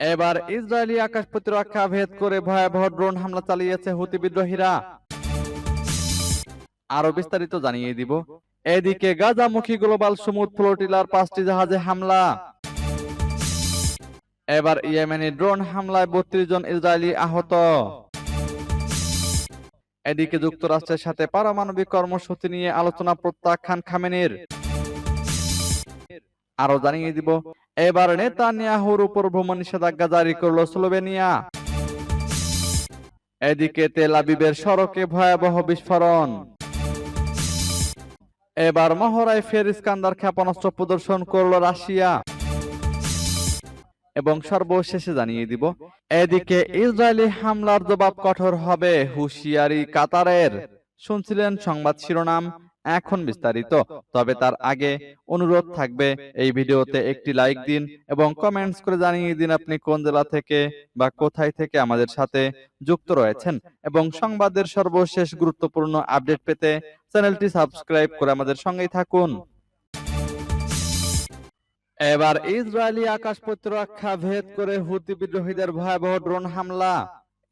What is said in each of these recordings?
এবার ইসরায়েলি আকাশ প্রতিরক্ষা ভেদ করে ভয়াবহ ড্রোন হামলা চালিয়েছে হুতি বিদ্রোহীরা। আরও বিস্তারিত জানিয়ে দিব। এদিকে গাজামুখী গ্লোবাল সমুদ্র ফ্লোটিলার পাঁচটি জাহাজে হামলা। এবার ইয়েমেনি ড্রোন হামলায় বত্রিশ জন ইসরায়েলি আহত। এদিকে যুক্তরাষ্ট্রের সাথে পারমাণবিক কর্মসূচি নিয়ে আলোচনা প্রত্যাখ্যান খামেনির। আরও জানিয়ে দিব, এবার নেতানিয়াহুর উপর ভ্রমণ নিষেধাজ্ঞা জারি করল স্লোভেনিয়া। এদিকে তেল আবিবের সড়কে ভয়াবহ বিস্ফোরণ। এবার মহড়ায় ফের ইস্কান্দার ক্ষেপণাস্ত্র প্রদর্শন করল রাশিয়া। এবং সর্বশেষে জানিয়ে দিব, এদিকে ইসরায়েলি হামলার জবাব কঠোর হবে হুঁশিয়ারি কাতারের। শুনছিলেন সংবাদ শিরোনাম এখন বিস্তারিত তবে তার আগে অনুরোধ থাকবে এই ভিডিওতে একটি লাইক দিন এবং কমেন্টস করে জানিয়ে দিন আপনি কোন জেলা থেকে বা কোথায় থেকে আমাদের সাথে যুক্ত রয়েছেন এবং সংবাদের সর্বশেষ গুরুত্বপূর্ণ আপডেট পেতে চ্যানেলটি সাবস্ক্রাইব করে আমাদের সঙ্গেই থাকুন। এবার ইসরায়েলি আকাশ প্রতিরক্ষা ভেদ করে হুতি বিদ্রোহীদের ভয়াবহ ড্রোন হামলা।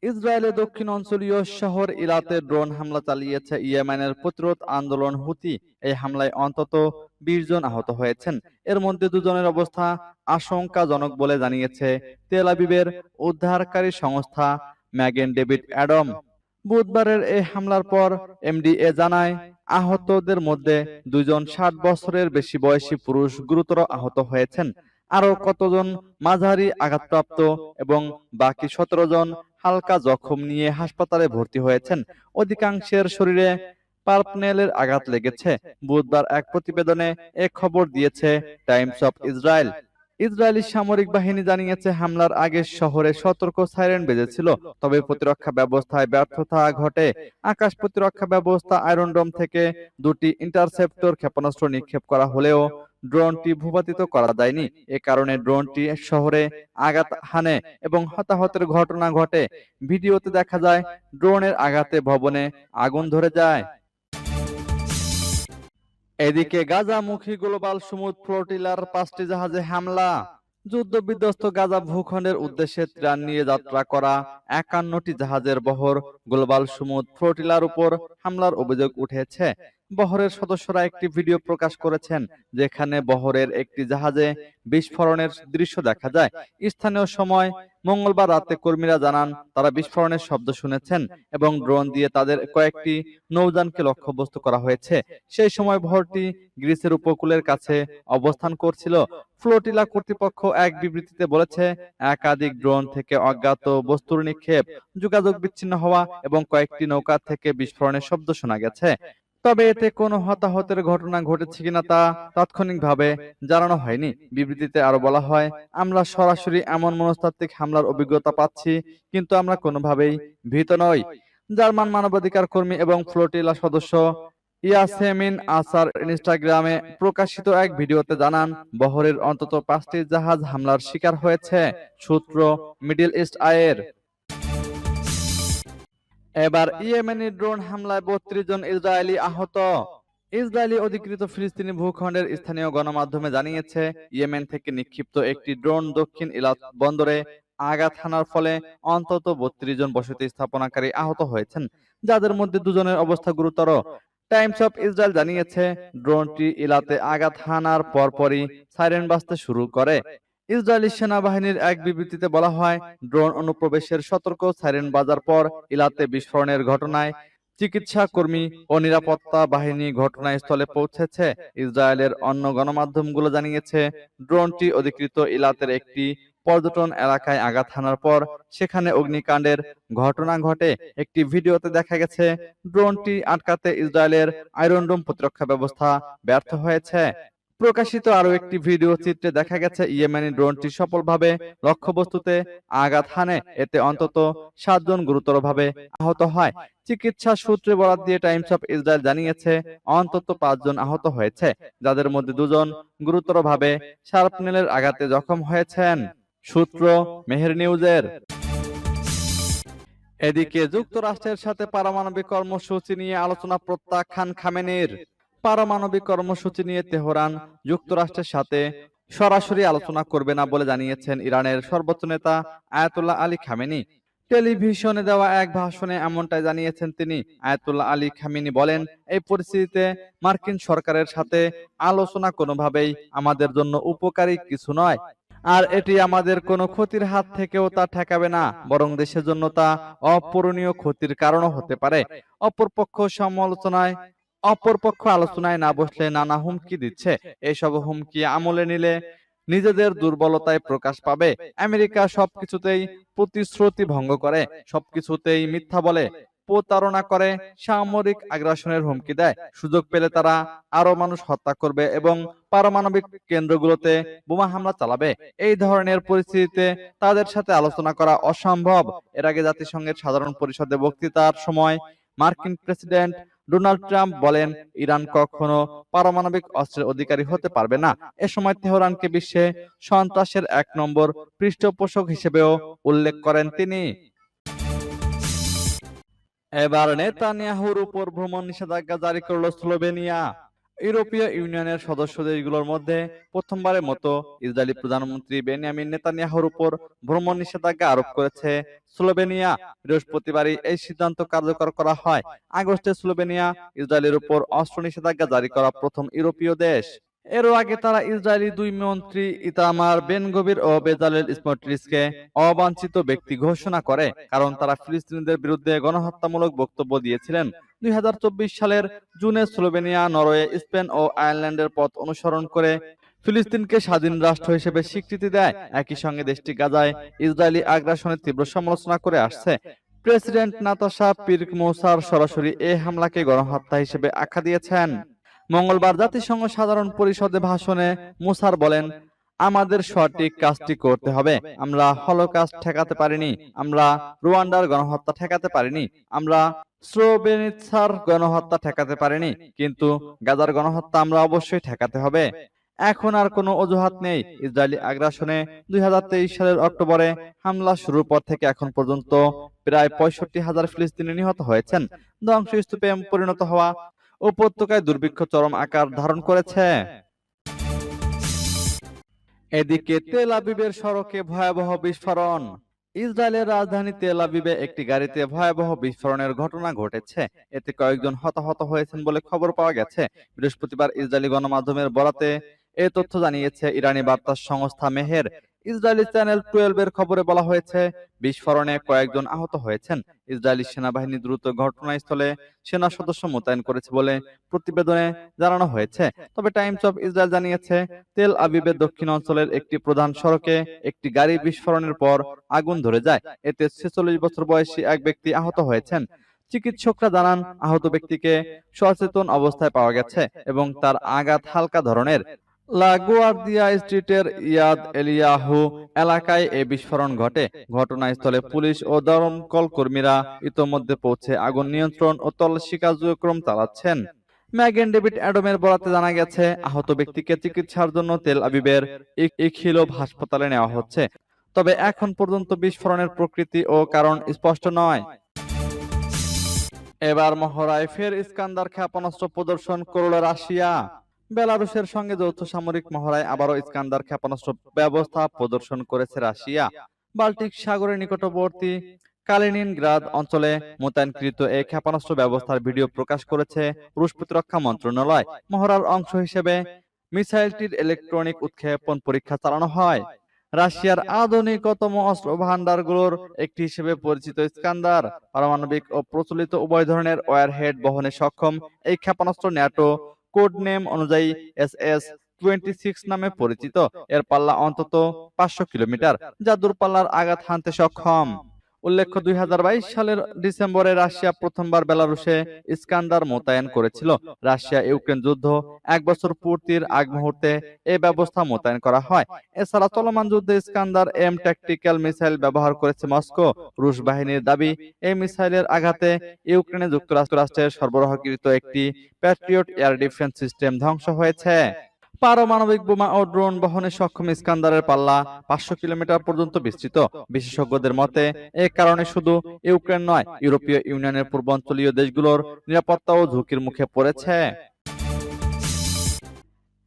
ইসরায়েলের দক্ষিণ অঞ্চলীয় শহর ইরাতে ড্রোন হামলা চালিয়েছে ইয়েমেনের প্রতিরোধ আন্দোলন হুতি। এই হামলায় অন্তত বিশ জন আহত হয়েছেন। এর মধ্যে দুজনের অবস্থা আশঙ্কাজনক বলে জানিয়েছে তেল আবিবের উদ্ধারকারী সংস্থা ম্যাগেন ডেভিড অ্যাডম। বুধবারের এই হামলার পর এমডিএ জানায়, আহতদের মধ্যে দুজন ষাট বছরের বেশি বয়সী পুরুষ গুরুতর আহত হয়েছেন। আরও কতজন মাঝারি আঘাতপ্রাপ্ত এবং বাকি সতেরো জন হালকা জখম নিয়ে হাসপাতালে ভর্তি হয়েছেন। অধিকাংশের শরীরে পার্পনেলের আঘাত লেগেছে। বুধবার এক প্রতিবেদনে এ খবর দিয়েছে টাইমস অফ ইসরায়েল। ইসরায়েলি সামরিক বাহিনী জানিয়েছে, হামলার আগে শহরে সতর্ক সাইরেন বেজেছিল, তবে প্রতিরক্ষা ব্যবস্থায় ব্যর্থতা ঘটে। আকাশ প্রতিরক্ষা ব্যবস্থা আয়রন ডোম থেকে দুটি ইন্টারসেপ্টর ক্ষেপণাস্ত্র নিক্ষেপ করা হলেও ড্রোনটি ভূপাতিত করা যায়নি। এ কারণে ড্রোনটি শহরে আঘাত হানে এবং হতাহতের ঘটনা ঘটে। ভিডিওতে দেখা যায় ড্রোনের আঘাতে ভবনে আগুন ধরে যায়। এদিকে গাজামুখী গ্লোবাল সমুদ্র ফ্লোটিলার পাঁচটি জাহাজে হামলা। যুদ্ধ বিধ্বস্ত গাজা ভূখণ্ডের উদ্দেশ্যে ত্রাণ নিয়ে যাত্রা করা একান্নটি জাহাজের বহর গ্লোবাল সমুদ্র ফ্লোটিলার উপর হামলার অভিযোগ উঠেছে। বহরের সদস্যরা একটি ভিডিও প্রকাশ করেছেন, যেখানে বহরের একটি জাহাজে বিস্ফোরণের দৃশ্য দেখা যায়। স্থানীয় সময় মঙ্গলবার রাতে কর্মীরা জানান, তারা বিস্ফোরণের শব্দ শুনেছেন এবং ড্রোন দিয়ে তাদের কয়েকটি নৌযানকে লক্ষ্যবস্তু করা হয়েছে। সেই সময় বহরটি গ্রিসের উপকূলের কাছে অবস্থান করছিল। ফ্লোটিলা কর্তৃপক্ষ এক বিবৃতিতে বলেছে, একাধিক ড্রোন থেকে অজ্ঞাত বস্তুর নিক্ষেপ, যোগাযোগ বিচ্ছিন্ন হওয়া এবং কয়েকটি নৌকা থেকে বিস্ফোরণের শব্দ শোনা গেছে। তবে এতে কোনো হতাহতের ঘটনা ঘটেছে কিনা তা তাৎক্ষণিকভাবে জানানো হয়নি। বিবৃতিতে আরও বলা হয়, আমরা সরাসরি এমন মনস্তাত্ত্বিক হামলার অভিজ্ঞতা পাচ্ছি, কিন্তু আমরা কোনোভাবেই ভীত নই। জার্মান মানবাধিকার কর্মী এবং ফ্লোটিলা সদস্য ইয়াসেমিন আসার ইনস্টাগ্রামে প্রকাশিত এক ভিডিওতে জানান, বহরের অন্তত পাঁচটি জাহাজ হামলার শিকার হয়েছে, সূত্র মিডল ইস্ট আয়ের এবার ইয়েমেনি ড্রোন হামলায় বত্রিশ জন ইসরায়েলি আহত। ইসরায়েলি অধিকৃত ফিলিস্তিনি ভূখণ্ডের স্থানীয় গণমাধ্যমে জানিয়েছে, ইয়েমেন থেকে নিক্ষিপ্ত একটি ড্রোন দক্ষিণ ইলাত বন্দরে আঘাত হানার ফলে অন্তত বত্রিশ জন বসতি স্থাপনাকারী আহত হয়েছেন, যাদের মধ্যে দুজনের অবস্থা গুরুতর। টাইমস অফ ইসরায়েল জানিয়েছে, ড্রোনটি ইলাতে আঘাত হানার পরপরই সাইরেন বাজতে শুরু করে। ইসরায়েলি সেনাবাহিনীর এক বিবৃতিতে বলা হয় ড্রোন অনুপ্রবেশের সতর্ক সাইরেন বাজার পর ইলাতে বিস্ফোরণের ঘটনায় চিকিৎসা কর্মী ও নিরাপত্তা বাহিনী ঘটনাস্থলে পৌঁছেছে। ইসরায়েলের অন্য গণমাধ্যমগুলো জানিয়েছে ড্রোনটি অধিকৃত ইলাতের একটি পর্যটন এলাকায় আঘাত হানার পর সেখানে অগ্নিকাণ্ডের ঘটনা ঘটে। একটি ভিডিওতে দেখা গেছে ড্রোনটি আটকাতে ইসরায়েলের আয়রনডোম প্রতিরক্ষা ব্যবস্থা ব্যর্থ হয়েছে। প্রকাশিত আরও একটি ভিডিও চিত্রে দেখা গেছে ইয়েমেনি ড্রোনটি সফলভাবে লক্ষ্যবস্তুতে আঘাত হানে। এতে অন্তত সাতজন গুরুতরভাবে আহত হয়। চিকিৎসা সূত্রে বরাত দিয়ে টাইমস অফ ইসরায়েল জানিয়েছে অন্তত পাঁচজন আহত হয়েছে যাদের মধ্যে দুজন গুরুতরভাবে শার্পনেলের আঘাতে জখম হয়েছেন। সূত্র মেহের নিউজের। এদিকে যুক্তরাষ্ট্রের সাথে পারমাণবিক কর্মসূচি নিয়ে আলোচনা প্রত্যাখ্যান খামেনির। পারমাণবিক কর্মসূচি নিয়ে তেহরান যুক্তরাষ্ট্রের সাথে সরাসরি আলোচনা করবে না বলে জানিয়েছেন ইরানের সর্বোচ্চ নেতা আয়াতুল্লাহ আলী খামেনি। টেলিভিশনে দেওয়া এক ভাষণে এমনটাই জানিয়েছেন তিনি। আয়াতুল্লাহ আলী খামিনি বলেন, এই পরিস্থিতিতে মার্কিন সরকারের সাথে আলোচনা কোনোভাবেই আমাদের জন্য উপকারী কিছু নয়। আর এটি আমাদের কোনো ক্ষতির হাত থেকেও তা ঠেকাবে না, বরং দেশের জন্য তা অপূরণীয় ক্ষতির কারণও হতে পারে। অপরপক্ষ সমালোচনায় অপরপক্ষ আলোচনায় না বসলে নানা হুমকি দিচ্ছে। এসব হুমকি আমলে নিলে নিজেদের দুর্বলতায় প্রকাশ পাবে। আমেরিকা সবকিছুতেই প্রতিশ্রুতি ভঙ্গ করে। সবকিছুতেই মিথ্যা বলে প্রতারণা করে সামরিক আগ্রাসনের হুমকি দেয়। সুযোগ পেলে তারা আরও মানুষ হত্যা করবে এবং পারমাণবিক কেন্দ্রগুলোতে বোমা হামলা চালাবে। এই ধরনের পরিস্থিতিতে তাদের সাথে আলোচনা করা অসম্ভব। এর আগে জাতিসংঘের সাধারণ পরিষদে বক্তৃতার সময় মার্কিন প্রেসিডেন্ট ডোনাল্ড ট্রাম্প বলেন ইরান কখনো পারমাণবিক অস্ত্রের অধিকারী হতে পারবে না। এ সময় তেহরানকে বিশ্বে সন্ত্রাসের এক নম্বর পৃষ্ঠপোষক হিসেবেও উল্লেখ করেন তিনি। এবার নেতানিয়াহুর উপর ভ্রমণ নিষেধাজ্ঞা জারি করল স্লোভেনিয়া। ইউরোপীয় ইউনিয়নের সদস্য দেশগুলোর মধ্যে প্রথমবারের মতো ইসরায়েলি প্রধানমন্ত্রী বেনিয়ামিন নেতানিয়াহুর উপর ভ্রমণ নিষেধাজ্ঞা আরোপ করেছে। স্লোভেনিয়া বৃহস্পতিবারই এই সিদ্ধান্ত কার্যকর করা হয়। আগস্টে স্লোভেনিয়া ইসরায়েলের উপর অস্ত্র নিষেধাজ্ঞা জারি করা প্রথম ইউরোপীয় দেশ। এরও আগে তারা ইসরায়েলি দুই মন্ত্রী ইতামার বেনগবির ও বেজালেল স্মোট্রিসকে অবাঞ্ছিত ব্যক্তি ঘোষণা করে, কারণ তারা ফিলিস্তিনিদের বিরুদ্ধে গণহত্যামূলক বক্তব্য দিয়েছিলেন। দুই সালের জুনে স্লোভেনিয়া, নরওয়ে, স্পেন ও আয়ারল্যান্ডের পথ অনুসরণ করে ফিলিস্তিনকে স্বাধীন রাষ্ট্র হিসেবে স্বীকৃতি দেয়। একই সঙ্গে দেশটি গাজায় ইসরায়েলি আগ্রাসনের তীব্র সমালোচনা করে আসছে। প্রেসিডেন্ট নাতাশা পির্ক মৌসার সরাসরি এই হামলাকে গণহত্যা হিসেবে আখ্যা দিয়েছেন। মঙ্গলবার জাতিসংঘ সাধারণ পরিষদে ভাষণে মুসার বলেন, আমাদের সঠিক কাজটি করতে হবে। আমরা হলোকাস্ট ঠেকাতে পারিনি। আমরা রুয়ান্ডার গণহত্যা ঠেকাতে পারিনি। আমরা স্রোবেনিৎসার গণহত্যা ঠেকাতে পারিনি। কিন্তু গাজার গণহত্যা আমরা অবশ্যই ঠেকাতে হবে। এখন আর কোনো অজুহাত নেই। ইসরায়েলি আগ্রাসনে দুই হাজার তেইশ সালের অক্টোবরে হামলা শুরুর পর থেকে এখন পর্যন্ত প্রায় পঁয়ষট্টি হাজার ফিলিস্তিনি নিহত হয়েছেন। ধ্বংসস্তূপে পরিণত হওয়া উপত্যকায় দুর্ভিক্ষ চরম আকার ধারণ করেছে। এদিকে তেল আবিবের সড়কে ভয়াবহ বিস্ফোরণ। ইসরায়েলের রাজধানী তেল আবিবে একটি গাড়িতে ভয়াবহ বিস্ফোরণের ঘটনা ঘটেছে। এতে কয়েকজন হতাহত হয়েছেন বলে খবর পাওয়া গেছে। বৃহস্পতিবার ইসরায়েলি গণমাধ্যমের বরাতে এ তথ্য জানিয়েছে ইরানি বার্তা সংস্থা মেহের। ইসরায়েলি চ্যানেল টুয়েলভ এর খবরে বলা হয়েছে বিস্ফোরণে কয়েকজন আহত হয়েছেন। ইসরায়েলি সেনাবাহিনী দ্রুত ঘটনাস্থলে সেনা সদস্য মোতায়েন করেছে বলে প্রতিবেদনে জানানো হয়েছে। তবে টাইমস অফ ইসরায়েল জানিয়েছে তেল আবিবের দক্ষিণ অঞ্চলের একটি প্রধান সড়কে একটি গাড়ি বিস্ফোরণের পর আগুন ধরে যায়। এতে ছেচল্লিশ বছর বয়সী এক ব্যক্তি আহত হয়েছেন। চিকিৎসকরা জানান আহত ব্যক্তিকে সচেতন অবস্থায় পাওয়া গেছে এবং তার আঘাত হালকা ধরনের। লাগুয়ার্দিয়া স্ট্রিটের ইয়াদ এলিয়াহু এলাকায় এই বিস্ফোরণ ঘটে। ঘটনাস্থলে পুলিশ ও দমকল কর্মীরা ইতোমধ্যে পৌঁছে আগুন নিয়ন্ত্রণ ও তল্লাশি কার্যক্রম চালাচ্ছেন। ম্যাগেন ডেভিড অ্যাডমের বরাতে জানা গেছে, আহত ব্যক্তিকে চিকিৎসার জন্য তেল আবিবের ইখিলোভ হাসপাতালে নেওয়া হচ্ছে। তবে এখন পর্যন্ত বিস্ফোরণের প্রকৃতি ও কারণ স্পষ্ট নয়। এবার মহড়ায় ফের ইস্কান্দার ক্ষেপণাস্ত্র প্রদর্শন করল রাশিয়া। বেলারুশের সঙ্গে যৌথ সামরিক মহড়ায় আবারও ইস্কান্দার ক্ষেপণাস্ত্র ব্যবস্থা প্রদর্শন করেছে রাশিয়া। বাল্টিক সাগরের নিকটবর্তী কালিনিনগ্রাদ অঞ্চলে মোতায়েনকৃত এই ক্ষেপণাস্ত্র ব্যবস্থার ভিডিও প্রকাশ করেছে রুশ প্রতিরক্ষা মন্ত্রণালয়। মহড়ার অংশ হিসেবে মিসাইলটির ইলেকট্রনিক উৎক্ষেপণ পরীক্ষা চালানো হয়। রাশিয়ার আধুনিকতম অস্ত্র ভান্ডারগুলোর একটি হিসেবে পরিচিত ইস্কান্দার, পারমাণবিক ও প্রচলিত উভয় ধরনের ওয়ারহেড বহনে সক্ষম এই ক্ষেপণাস্ত্র ন্যাটো কোড নেম অনুযায়ী এস এস টোয়েন্টি সিক্স নামে পরিচিত। এর পাল্লা অন্তত পাঁচশো কিলোমিটার, যা দূরপাল্লার আঘাত হানতে সক্ষম। উল্লেখ্য দুই সালের ডিসেম্বরে রাশিয়া প্রথমবার বেলারুশে ইস্কান্দার মোতায়েন করেছিল। রাশিয়া ইউক্রেন যুদ্ধ এক বছর পূর্তির আগ মুহূর্তে এ ব্যবস্থা মোতায়েন করা হয়। এছাড়া চলমান যুদ্ধে ইস্কান্দার এম ট্যাকটিক্যাল মিসাইল ব্যবহার করেছে মস্কো। রুশ বাহিনীর দাবি, এই মিসাইলের আঘাতে ইউক্রেনে যুক্তরাষ্ট্রের সরবরাহকৃত একটি প্যাট্রিয়ট এয়ার ডিফেন্স সিস্টেম ধ্বংস হয়েছে। পারমাণবিক বোমা ও ড্রোন বহনে সক্ষম ইস্কান্দারের পাল্লা পাঁচশো কিলোমিটার পর্যন্ত বিস্তৃত। বিশেষজ্ঞদের মতে, এ কারণে শুধু ইউক্রেন নয়, ইউরোপীয় ইউনিয়নের পূর্বাঞ্চলীয় দেশগুলোর নিরাপত্তাও ঝুঁকির মুখে পড়েছে।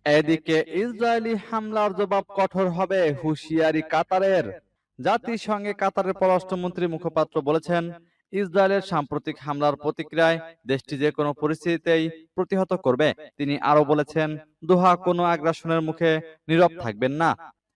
এদিকে ইসরায়েলি হামলার জবাব কঠোর হবে হুঁশিয়ারি কাতারের। জাতিসংঘে কাতারের পররাষ্ট্রমন্ত্রী মুখপাত্র বলেছেন ইসরায়েলের সাম্প্রতিক হামলার প্রতিক্রিয়ায় দেশটি যে কোনো পরিস্থিতিতেই প্রতিহত করবে, তিনি আরও বলেছেন, দোহা কোনো আগ্রাসনের মুখে নীরব থাকবেন না।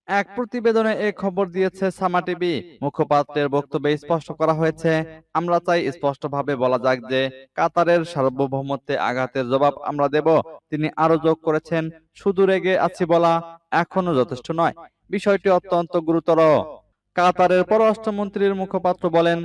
এক প্রতিবেদনে এ খবর দিয়েছে সামা টিভি। মুখপাত্রের বক্তব্যে স্পষ্ট করা হয়েছে, আমরা চাই স্পষ্টভাবে বলা যাক যে কাতারের সার্বভৌমত্বে আঘাতের জবাব আমরা দেব। তিনি আরও যোগ করেছেন, শুধু রেগে আছি বলা এখনও যথেষ্ট নয়। বিষয়টি অত্যন্ত গুরুতর। কাতারের পররাষ্ট্রমন্ত্রীর মুখপাত্র বলেন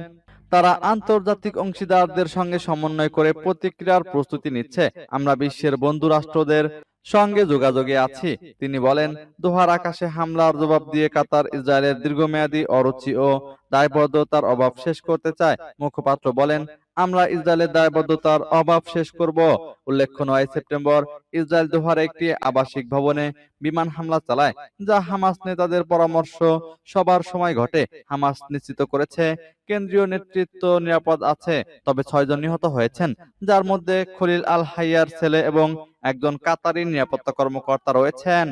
তারা আন্তর্জাতিক অংশীদারদের সঙ্গে সমন্বয় করে প্রতিক্রিয়ার প্রস্তুতি নিচ্ছে। আমরা বিশ্বের বন্ধু রাষ্ট্রদের সঙ্গে যোগাযোগে আছি। তিনি বলেন, দোহার আকাশে হামলার জবাব দিয়ে কাতার ইসরায়েলের দীর্ঘমেয়াদী অরুচি ও দায়বদ্ধতার অভাব শেষ করতে চায়। মুখপাত্র বলেন আমরা ইসরায়েলের দায়বদ্ধতার অভাব শেষ করব। উল্লেখ্য নয় সেপ্টেম্বর, ইসরায়েল দোহার একটি আবাসিক ভবনে বিমান হামলা চালায়, যা হামাস নেতাদের পরামর্শ সবার সময় ঘটে। হামাস নিশ্চিত করেছে কেন্দ্রীয় নেতৃত্ব নিরাপদ আছে, তবে ছয়জন নিহত হয়েছেন, যার মধ্যে খলিল আল হাইয়ার ছেলে এবং একজন কাতারি নিরাপত্তা কর্মকর্তা রয়েছেন।